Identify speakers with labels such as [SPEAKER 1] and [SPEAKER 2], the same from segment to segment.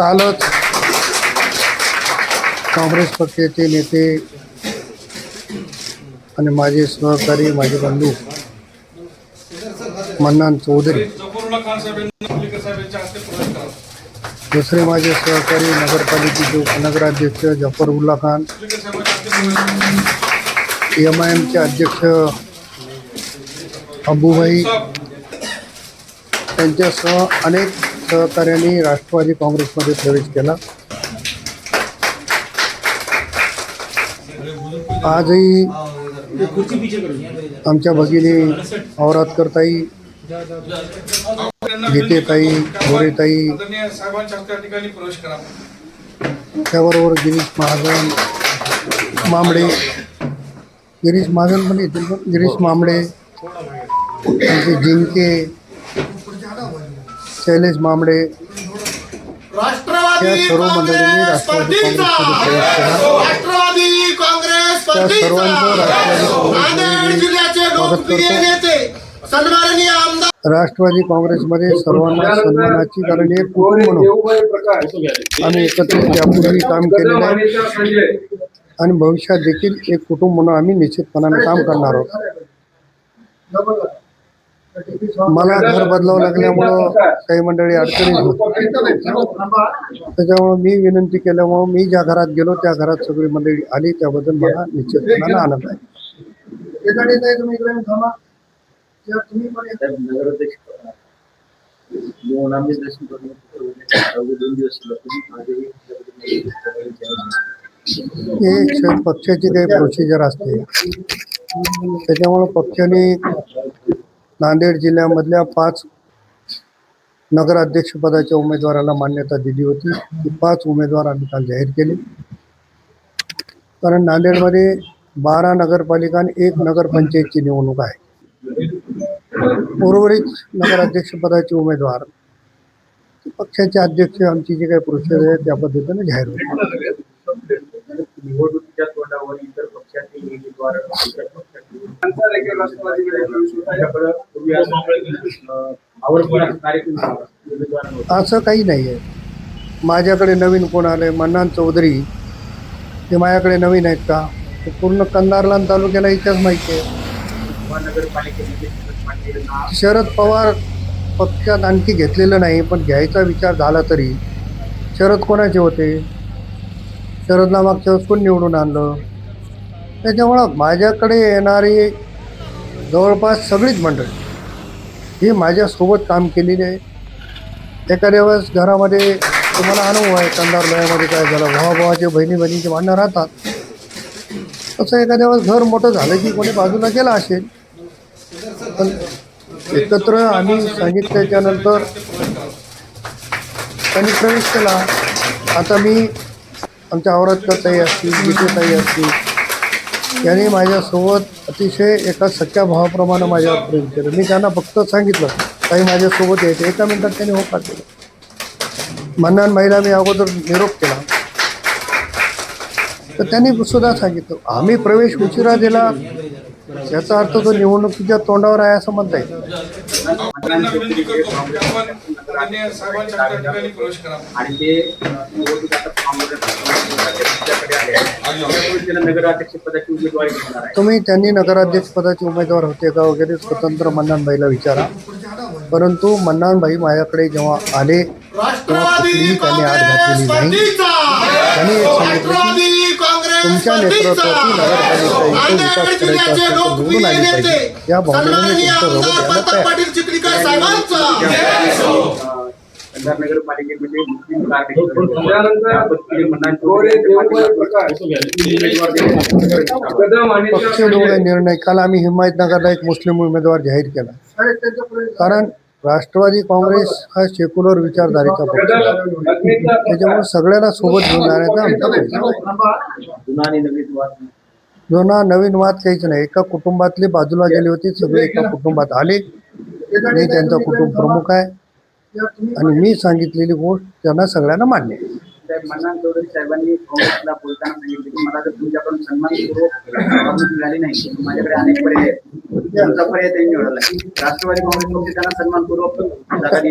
[SPEAKER 1] कालच काँग्रेस पक्षाचे नेते आणि माझे सहकारी माझे बंधू मन्नान चौधरी दुसरे माझे सहकारी नगरपालिकेचे उपनगराध्यक्ष जफरउल्ला खान एम आय एमचे अध्यक्ष अबूभाई त्यांच्यासह अनेक सहकार्याने राष्ट्रवादी काँग्रेसमध्ये प्रवेश केला. आजही आमच्या भगिनी औरातकरताई गीतेताई गोरेताई त्याबरोबर गिरीश महाजन मांबडे गिरीश महाजन पण येतील पण. गिरीश मांबडे त्यांचे जिंके शैलेश मांबडे
[SPEAKER 2] राष्ट्रवादी
[SPEAKER 1] या सर्व मंडळींनी राष्ट्रवादी
[SPEAKER 2] काँग्रेस काँग्रेस
[SPEAKER 1] त्या सर्वांचं राष्ट्रवादी काँग्रेसमध्ये स्वागत करतो. राष्ट्रवादी काँग्रेसमध्ये सर्वांना सन्मानाची कारण एक कुटुंब म्हणून आम्ही एकत्रित यापूर्वी काम केलेलं आहे. आणि भविष्यात देखील एक कुटुंब म्हणून आम्ही निश्चितपणाने काम करणार आहोत. मला घर बदलावं लागल्यामुळं काही मंडळी अडचणीत होती. त्याच्यामुळं मी विनंती केल्यामुळं मी ज्या घरात गेलो त्या घरात सगळी मंडळी आली. त्याबद्दल मला निश्चितपणाने आनंद आहे. हे पक्षाची काही प्रोसिजर असते. त्याच्यामुळं पक्षाने नांदेड जिल्ह्यामधल्या पाच नगराध्यक्षपदाच्या उमेदवाराला मान्यता दिली होती. ती पाच उमेदवार आम्ही काल जाहीर केले. कारण नांदेडमध्ये बारा नगरपालिका आणि एक नगरपंचायतची निवडणूक आहे. उर्वरित नगराध्यक्षपदाचे उमेदवार पक्षाचे अध्यक्ष आमची जी काही प्रोसेस आहे त्या पद्धतीने जाहीर होते.
[SPEAKER 3] निवडणुकीच्या तोंडावर इतर पक्षातील उमेदवार असं,
[SPEAKER 1] काही नाही आहे. माझ्याकडे नवीन कोण आले मन्नान चौधरी ते माझ्याकडे नवीन आहेत का? ते पूर्ण कंदारलान तालुक्याला इतिहास माहिती आहे.
[SPEAKER 3] शरद
[SPEAKER 1] शरद पवार पक्षात आणखी घेतलेलं नाही पण घ्यायचा विचार झाला तरी. शरद कोणाचे होते? शरदला मागच्या वेळेस कोण निवडून आणलं? त्याच्यामुळं माझ्याकडे येणारी जवळपास सगळीच मंडळी ही माझ्यासोबत काम केलेली आहे. एखाद्या वेळेस घरामध्ये तुम्हाला अनुभव आहे कंदार लयामध्ये काय झालं भावाभावाचे बहिणी बहिणीचे भांडणं राहतात. तसं एखाद्या वेळेस घर मोठं झालं की कोणी बाजूला गेला असेल पण एकत्र आम्ही सांगितल्याच्यानंतर त्यांनी प्रवेश केला. आता मी आमच्या औरतकरताई असतील गीतेताई असतील त्यांनी माझ्यासोबत अतिशय एका सच्च्या भावाप्रमाणे माझ्यावर प्रेम केलं. मी त्यांना फक्त सांगितलं काही माझ्यासोबत यायचे. एका मिनिटात त्यांनी होकार केलं. मन्नान महिला मी अगोदर निरोप केला. तर त्यांनी सुद्धा सांगितलं आम्ही प्रवेश उशिरा दिला. याचा अर्थ तो निवडणुकीच्या तोंडावर आहे असं म्हणता येईल
[SPEAKER 4] त्यांना विनंती करतो की आपण आदरणीय साहेबांच्या हस्ते या ठिकाणी प्रवेश करा.
[SPEAKER 3] आणि ते अं, निवडणूक आता काँग्रेस पक्षाकडे आले आहे. त्यामुळे त्याला नगराध्यक्ष पदाची उमेदवारी मिळणार आहे.
[SPEAKER 1] तुम्ही त्यांनी नगराध्यक्षपदाचे उमेदवार होते का वगैरे स्वतंत्र मन्नानबाईला विचारा. परंतु मन्नानबाई माझ्याकडे जेव्हा आले तेव्हा कुठलीही त्यांनी आड
[SPEAKER 2] काँग्रेस
[SPEAKER 1] घातलेली नाही. त्यांनी एक सांगितलं की तुमच्या नेतृत्वातील नगरपालिका इथे विकास
[SPEAKER 2] नांदेड
[SPEAKER 1] करायचा
[SPEAKER 2] जिल्ह्याचे
[SPEAKER 1] असेल तर
[SPEAKER 2] लोकप्रिय
[SPEAKER 1] निवडून आली
[SPEAKER 2] नेते
[SPEAKER 1] पाहिजे. या भावनेने
[SPEAKER 3] नगरपालिकेमध्ये मुस्लिम
[SPEAKER 1] पक्ष दोघे निर्णय काल. आम्ही हिमायतनगरला एक मुस्लिम उमेदवार जाहीर केला. कारण राष्ट्रवादी काँग्रेस हा सेक्युलर विचारधारेचा पक्ष आहे. त्याच्यामुळे सगळ्यांना सोबत घेऊन जाण्याचा आमचा
[SPEAKER 3] जुना नवीन वाद
[SPEAKER 1] जुना नवीन वाद काहीच नाही. एका कुटुंबातले बाजूला गेले होते सगळे एका कुटुंबात आले. मी त्यांचा कुटुंब प्रमुख आहे. आणि मी सांगितलेली गोष्ट त्यांना सगळ्यांना मान्य आहे.
[SPEAKER 3] साहेब मन्ना चौधरी साहेबांनी काँग्रेसला बोलताना सांगितले की मला जर तुमच्याकडून सन्मानपूर्वक वागणूक मिळाली नाही माझ्याकडे अनेक पर्याय आहेत. पर्याय त्यांनी निवडला? राष्ट्रवादी काँग्रेस पक्ष त्यांना सन्मानपूर्वक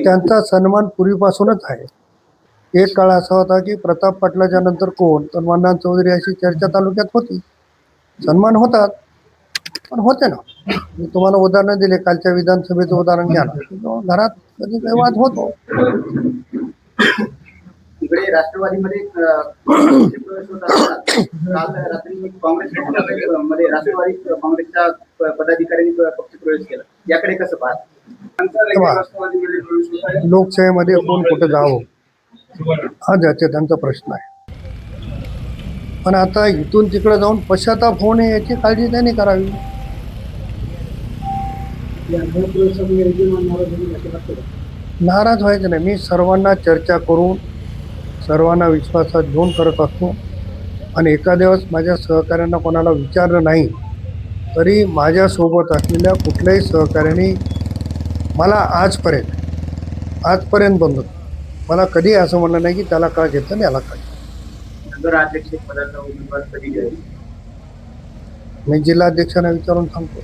[SPEAKER 1] त्यांचा सन्मान पूर्वीपासूनच आहे. एक काळ असा होता की प्रताप पाटलाच्या नंतर कोण? तर मन्नान चौधरी अशी चर्चा तालुक्यात होती. सन्मान होतात पण होते ना. मी तुम्हाला उदाहरण दिले कालच्या विधानसभेचं उदाहरण घ्या ना. घरात कधी काही वाद होतो.
[SPEAKER 3] राष्ट्रवादीमध्ये काल रात्री काँग्रेस मध्ये राष्ट्रवादी काँग्रेसच्या पदाधिकाऱ्यांनी पक्ष प्रवेश केला. याकडे कसं पाहत?
[SPEAKER 1] लोकशाहीमध्ये कोण कुठं जावं? हा ज्याचे त्यांचा प्रश्न आहे. पण आता इथून तिकडे जाऊन पश्चाताप होऊ नये याची काळजी त्यांनी करावी. नाराज व्हायचं नाही. मी सर्वांना चर्चा करून सर्वांना विश्वासात घेऊन करत असतो. आणि एखाद्या वेळेस माझ्या सहकाऱ्यांना कोणाला विचारलं नाही तरी माझ्यासोबत असलेल्या कुठल्याही सहकाऱ्याने मला आजपर्यंत आजपर्यंत बंद मला कधी असं म्हणलं नाही की त्याला का घेतलं आणि याला का घेतलं.
[SPEAKER 3] पदाचा उमेदवार कधी
[SPEAKER 1] मी जिल्हाध्यक्षांना विचारून सांगतो.